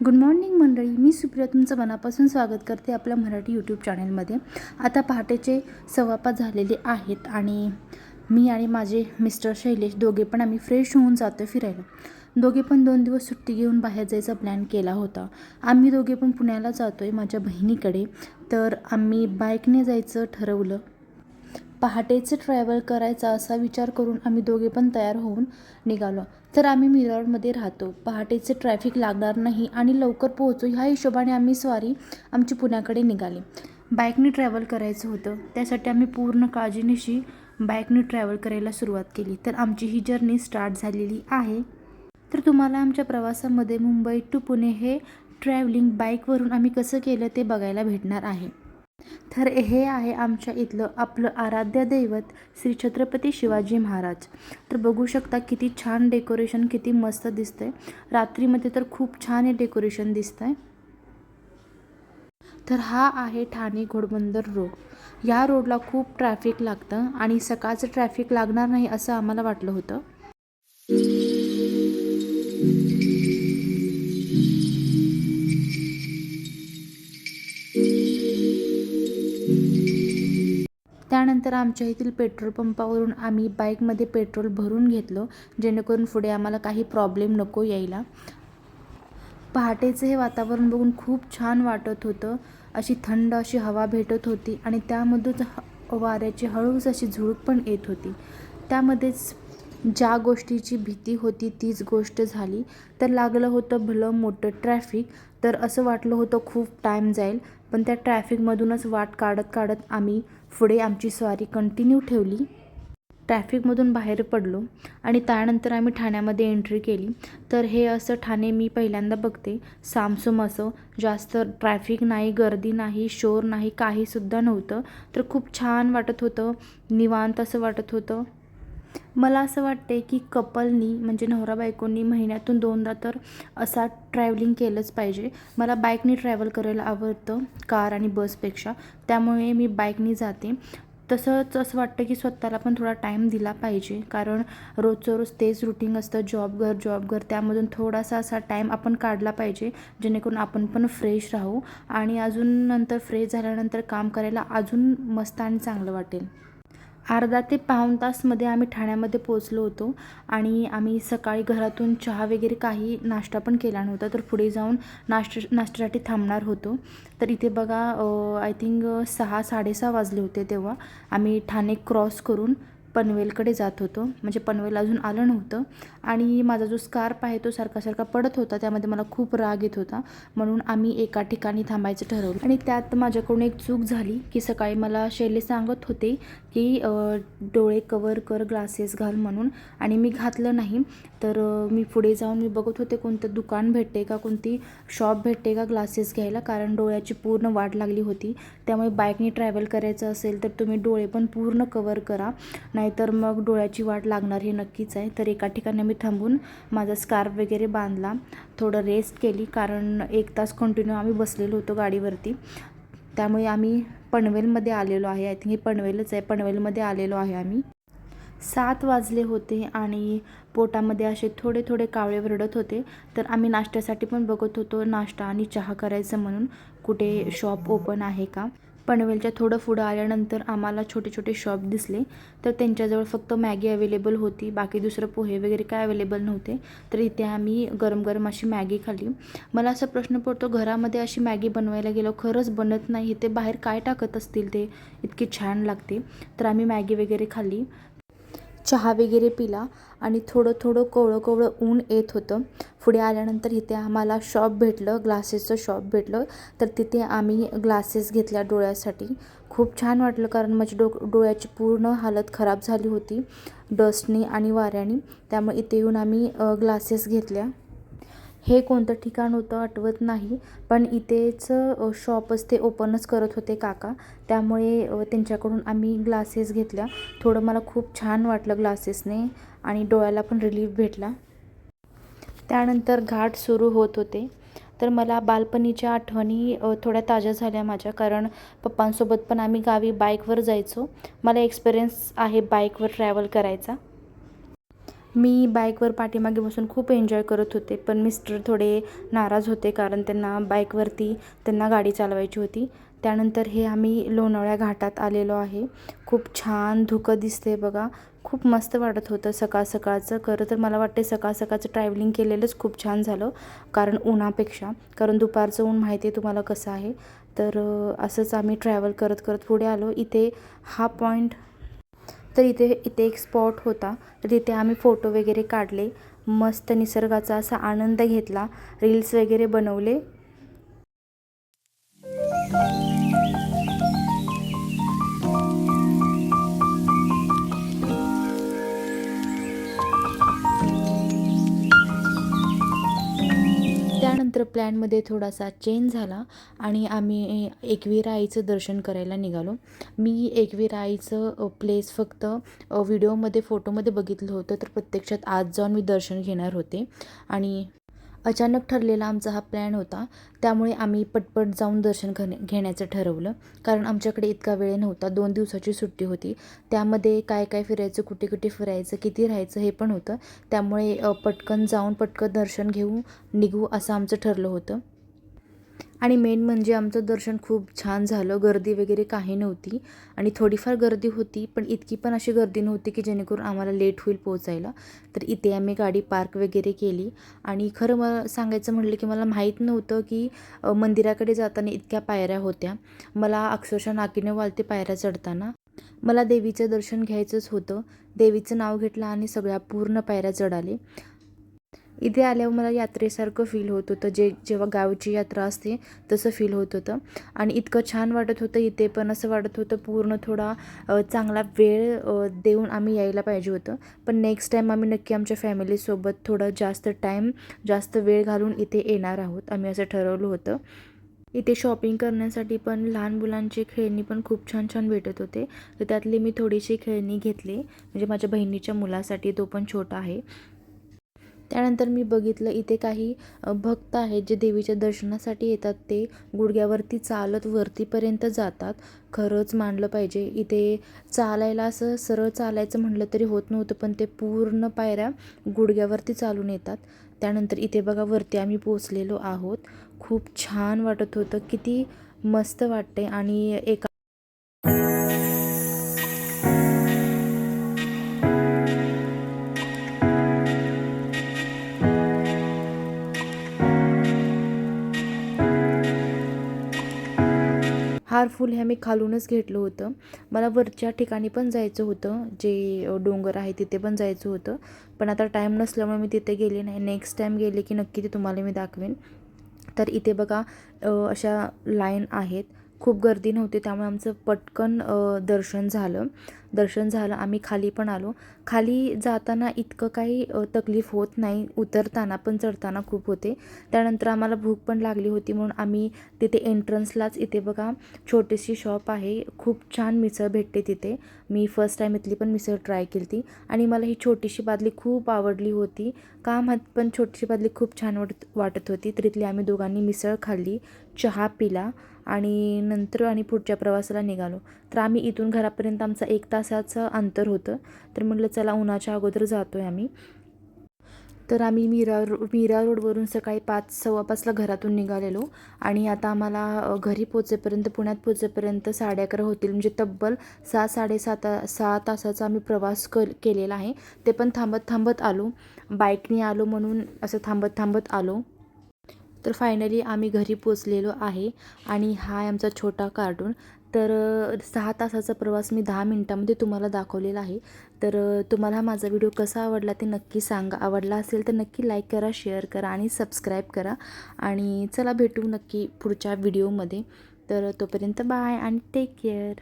Good morning मंडळी मी सुप्रिया तुमचं मनापासून स्वागत करते आपल्या मराठी यूट्यूब चॅनलमध्ये आता पहाटेचे सव्वापाच झालेले आहेत आणि मी आणि माझे मिस्टर शैलेश दोघे पण आम्ही फ्रेश होऊन जातो फिरायला. दोघे पण दोन दिवस सुट्टी घेऊन बाहेर जायचा प्लॅन केला होता. आम्ही दोघे पण पुण्याला जातो आहे माझ्या बहिणीकडे. तर आम्ही बाईकने जायचं ठरवलं. पहाटेचं ट्रॅव्हल करायचा असा विचार करून आम्ही दोघे पण तयार होऊन निघालो. तर आम्ही मिरळमध्ये राहतो. पहाटेचे ट्रॅफिक लागणार नाही आणि लवकर पोहोचू ह्या हिशोबाने आम्ही स्वारी आमची पुण्याकडे निघाली. बाईकने ट्रॅव्हल करायचं होतं. त्यासाठी आम्ही पूर्ण काळजीनिशी बाईकने ट्रॅव्हल करायला सुरुवात केली. तर आमची ही जर्नी स्टार्ट झालेली आहे. तर तुम्हाला आमच्या प्रवासामध्ये मुंबई टू पुणे हे ट्रॅव्हलिंग बाईकवरून आम्ही कसं केलं ते बघायला भेटणार आहे. तर हे आहे आमच्या इथलं आपलं आराध्य दैवत श्री छत्रपती शिवाजी महाराज. तर बघू शकता किती छान डेकोरेशन किती मस्त दिसतंय. रात्रीमध्ये तर खूप छान हे डेकोरेशन दिसतंय. तर हा आहे ठाणे घोडबंदर रोड या रोडला खूप ट्रॅफिक लागतं आणि सकाळचं ट्रॅफिक लागणार नाही असं आम्हाला वाटलं होतं. त्यानंतर आमच्या येथील पेट्रोल पंपावरून आम्ही बाईकमध्ये पेट्रोल भरून घेतलं जेणेकरून पुढे आम्हाला काही प्रॉब्लेम नको यायला. पहाटेचं हे वातावरण बघून खूप छान वाटत होतं. अशी थंड अशी हवा भेटत होती आणि त्यामधूनच ह- वाऱ्याची हळूच अशी झुळूक पण येत होती. त्यामध्येच ज्या गोष्टीची भीती होती तीच गोष्ट झाली. तर लागलं होतं भलं मोठं ट्रॅफिक. तर असं वाटलं होतं खूप टाईम जाईल. पण त्या ट्रॅफिकमधूनच वाट काढत काढत आम्ही पुढे आमची स्वारी कंटिन्यू ठेवली. ट्रॅफिकमधून बाहेर पडलो आणि त्यानंतर आम्ही ठाण्यामध्ये एंट्री केली. तर हे असं ठाणे मी पहिल्यांदा बघते. सामसूम असं. जास्त ट्रॅफिक नाही गर्दी नाही शोर नाही काहीसुद्धा नव्हतं. तर खूप छान वाटत होतं. निवांत असं वाटत होतं. मला असं वाटते की कपलनी म्हणजे नवरा बायकोंनी महिन्यातून दोनदा तर असा ट्रॅव्हलिंग केलंच पाहिजे. मला बाईकने ट्रॅव्हल करायला आवडतं कार आणि बसपेक्षा त्यामुळे मी बाईकने जाते. तसंच असं वाटतं की स्वतःला पण थोडा टाईम दिला पाहिजे. कारण रोजचं रोज तेच रुटीन असतं जॉब घर जॉब घर. त्यामधून थोडासा असा टाईम आपण काढला पाहिजे जेणेकरून आपण पण फ्रेश राहू. आणि अजून नंतर फ्रेश झाल्यानंतर काम करायला अजून मस्त आणि चांगलं वाटेल. अर्धा ते पाऊण तासमध्ये आम्ही ठाण्यामध्ये पोचलो होतो आणि आम्ही सकाळी घरातून चहा वगैरे काही नाश्ता पण केला नव्हता. तर पुढे जाऊन नाश्ता नाश्त्यासाठी थांबणार होतो. तर इथे बघा आय थिंक सहा साडेसहा वाजले होते तेव्हा. आम्ही ठाणे क्रॉस करून पनवेलकडे जात होतो. म्हणजे पनवेल अजून आलं नव्हतं. आणि माझा जो स्कार्प आहे तो सारखा सारखा पडत होता. त्यामध्ये मला खूप राग येत होता. म्हणून आम्ही एका ठिकाणी थांबायचं ठरवलं. आणि त्यात माझ्याकडून एक चूक झाली की सकाळी मला शैले सांगत होते की डोळे कवर कर ग्लासेस घाल म्हणून. आणि मी घातलं नाही. तर मी पुढे जाऊन मी बघत होते कोणतं दुकान भेटते का कोणती शॉप भेटते का ग्लासेस घ्यायला. कारण डोळ्याची पूर्ण वाट लागली होती. त्यामुळे बाईकने ट्रॅव्हल करायचं असेल तर तुम्ही डोळे पण पूर्ण कवर करा. नाही नाहीतर मग डोळ्याची वाट लागणार हे नक्कीच आहे. तर एका ठिकाणी मी थांबून माझा स्कार्फ वगैरे बांधला. थोडं रेस्ट केली कारण एक तास कंटिन्यू आम्ही बसलेलो होतो गाडीवरती. त्यामुळे आम्ही पनवेलमध्ये आलेलो आहे. आय थिंक हे पनवेलच आहे. पनवेलमध्ये आलेलो आहे आम्ही. सात वाजले होते आणि पोटामध्ये असे थोडे थोडे कावळे वरडत होते. तर आम्ही नाश्त्यासाठी पण बघत होतो नाश्ता आणि चहा करायचं म्हणून. कुठे शॉप ओपन आहे का? पनवेलच्या थोडं पुढं आल्यानंतर आम्हाला छोटे छोटे शॉप दिसले. तर त्यांच्याजवळ फक्त मॅगी अवेलेबल होती. बाकी दुसरं पोहे वगैरे काय अवेलेबल नव्हते. तर इथे आम्ही गरम गरम अशी मॅगी खाल्ली. मला असा प्रश्न पडतो घरामध्ये अशी मॅगी बनवायला गेलो खरंच बनत नाही ते बाहेर काय टाकत असतील ते? इतकी छान लागते. तर आम्ही मॅगी वगैरे खाल्ली. चहा वगैरे पिला आणि थोडं थोडं कोवळं कोवळं ऊन येत होतं. पुढे आल्यानंतर इथे आम्हाला शॉप भेटलं ग्लासेसचं शॉप भेटलं. तर तिथे आम्ही ग्लासेस घेतल्या डोळ्यासाठी. खूप छान वाटलं कारण माझी डो डोळ्याची पूर्ण हालत खराब झाली होती डस्टनी आणि वाऱ्याने. त्यामुळे इथे येऊन आम्ही ग्लासेस घेतल्या. हे कोणतं ठिकाण होतं आठवत नाही. पण इथेच शॉपच ते ओपनच करत होते काका. त्यामुळे त्यांच्याकडून आम्ही ग्लासेस घेतल्या. थोडं मला खूप छान वाटलं ग्लासेसने आणि डोळ्याला पण रिलीफ भेटला. त्यानंतर घाट सुरू होत होते. तर मला बालपणीच्या आठवणी थोड्या ताज्या झाल्या माझ्या. कारण पप्पांसोबत पण आम्ही गावी बाईकवर जायचो. मला एक्सपिरियन्स आहे बाईकवर ट्रॅव्हल करायचा. मी बाईकवर पाठीमागे बसून खूप एन्जॉय करत होते पण मिस्टर थोडे नाराज होते कारण त्यांना बाईकवरती त्यांना गाडी चालवायची होती. त्यानंतर हे आम्ही लोणावळ्या घाटात आलेलो आहे. खूप छान धुकं दिसते बघा. खूप मस्त वाटत होतं सकाळ सकाळचं. खरं तर मला वाटते सकाळ सकाळचं ट्रॅव्हलिंग केलेलंच खूप छान झालं कारण उन्हापेक्षा. कारण दुपारचं ऊन माहिती आहे तुम्हाला कसं आहे. तर असंच आम्ही ट्रॅव्हल करत करत पुढे आलो. इथे हा पॉईंट तर इथे इथे एक स्पॉट होता. तर तिथे आम्ही फोटो वगैरे काढले. मस्त निसर्गाचा असा आनंद घेतला. रील्स वगैरे बनवले. प्लॅनमध्ये थोडासा चेंज झाला आणि आम्ही एकवीरा आईचं दर्शन करायला निघालो. मी एकवीरा आईचं प्लेस फक्त व्हिडिओमध्ये फोटोमध्ये बघितलं होतं तर प्रत्यक्षात आज जाऊन मी दर्शन घेणार होते. आणि अचानक ठरलेला आमचा हा प्लॅन होता. त्यामुळे आम्ही पटपट जाऊन दर्शन घे घेण्याचं ठरवलं. कारण आमच्याकडे इतका वेळ नव्हता. दोन दिवसाची सुट्टी होती. त्यामध्ये काय काय फिरायचं कुठे कुठे फिरायचं किती राहायचं हे पण होतं. त्यामुळे पटकन जाऊन पटकन दर्शन घेऊ निघू असं आमचं ठरलं होतं. आणि मेन म्हणजे आमचं दर्शन खूप छान झालं. गर्दी वगैरे काही नव्हती. आणि थोडीफार गर्दी होती पण इतकी पण अशी गर्दी नव्हती की जेणेकरून आम्हाला लेट होईल पोहोचायला. तर इथे आम्ही गाडी पार्क वगैरे केली. आणि खरं मला सांगायचं म्हटलं की मला माहीत नव्हतं की मंदिराकडे जाताना इतक्या पायऱ्या होत्या. मला अक्षरशः नाकीने वालते पायऱ्या चढताना. मला देवीचं दर्शन घ्यायचंच होतं. देवीचं नाव घेतलं आणि सगळ्या पूर्ण पायऱ्या चढाले. इथे आल्यावर मला यात्रेसारखं फील होत होतं. जे जेव्हा गावची यात्रा असते तसं फील होत होतं. आणि इतकं छान वाटत होतं इथे पण. असं वाटत होतं पूर्ण थोडा चांगला वेळ देऊन आम्ही यायला पाहिजे होतं. पण नेक्स्ट टाईम आम्ही नक्की आमच्या फॅमिलीसोबत थोडं जास्त टाईम जास्त वेळ घालून इथे येणार आहोत. आम्ही असं ठरवलं होतं. इथे शॉपिंग करण्यासाठी पण लहान मुलांची खेळणी पण खूप छान छान भेटत होते. तर त्यातली मी थोडीशी खेळणी घेतली. म्हणजे माझ्या बहिणीच्या मुलासाठी तो पण छोटा आहे. त्यानंतर मी बघितलं इथे काही भक्त आहेत जे देवीच्या दर्शनासाठी येतात. ते गुडघ्यावरती चालत वरतीपर्यंत जातात. खरंच मानलं पाहिजे. इथे चालायला असं सरळ चालायचं म्हटलं तरी होत नव्हतं पण ते पूर्ण पायऱ्या गुडघ्यावरती चालून येतात. त्यानंतर इथे बघा वरती आम्ही पोचलेलो आहोत. खूप छान वाटत होतं. किती मस्त वाटते आणि एका हार फुल हे मी खालूनच घेतलं होतं. मला वरच्या ठिकाणी पण जायचं होतं. जे डोंगर आहे तिथे पण जायचं होतं. पण आता टाईम नसल्यामुळे मी तिथे गेले नाही. नेक्स्ट टाईम गेले की नक्की ते तुम्हाला मी दाखवेन. तर इथे बघा अशा लाईन आहेत. खूप गर्दी नव्हती त्यामुळे आमचं पटकन दर्शन झालं. दर्शन झालं आम्ही खाली पण आलो. खाली जाताना इतकं काही तकलीफ होत नाही. उतरताना पण चढताना खूप होते. त्यानंतर आम्हाला भूक पण लागली होती म्हणून आम्ही तिथे एंट्रन्सलाच इथे बघा छोटीशी शॉप आहे. खूप छान मिसळ भेटते तिथे. मी फर्स्ट टाईम इथली पण मिसळ ट्राय केली ती आणि मला ही छोटीशी बादली खूप आवडली होती. का माहीत पण छोटीशी बादली खूप छान वाटत वाटत होती. तर इथली आम्ही दोघांनी मिसळ खाल्ली चहा पिला आणि नंतर आणि पुढच्या प्रवासाला निघालो. तर आम्ही इथून घरापर्यंत आमचा एक तास तासाचं अंतर होतं. तर म्हटलं चला उन्हाच्या अगोदर जातो आहे आम्ही. तर आम्ही मीरा रो मीरा रोडवरून सकाळी पाच सव्वा पाचला घरातून निघालेलो. आणि आता आम्हाला घरी पोचेपर्यंत पुण्यात पोचेपर्यंत साडे अकरा होतील. म्हणजे तब्बल सहा साडेसात सहा तासाचा आम्ही प्रवास कर केलेला आहे. ते पण थांबत थांबत आलो. बाईकने आलो म्हणून असं थांबत थांबत आलो. तर फायनली आम्ही घरी पोचलेलो आहे. आणि हा आमचा छोटा कार्टून तर सहा तासाचा प्रवास मी दहा मिनटामध्ये तुम्हाला दाखवलेला आहे. तर तुम्हाला माझा व्हिडिओ कसा आवडला ते नक्की सांगा. आवडला असेल तर नक्की लाईक करा शेअर करा आणि सबस्क्राईब करा. आणि चला भेटू नक्की पुढच्या व्हिडिओमध्ये. तर तोपर्यंत बाय आणि टेक केअर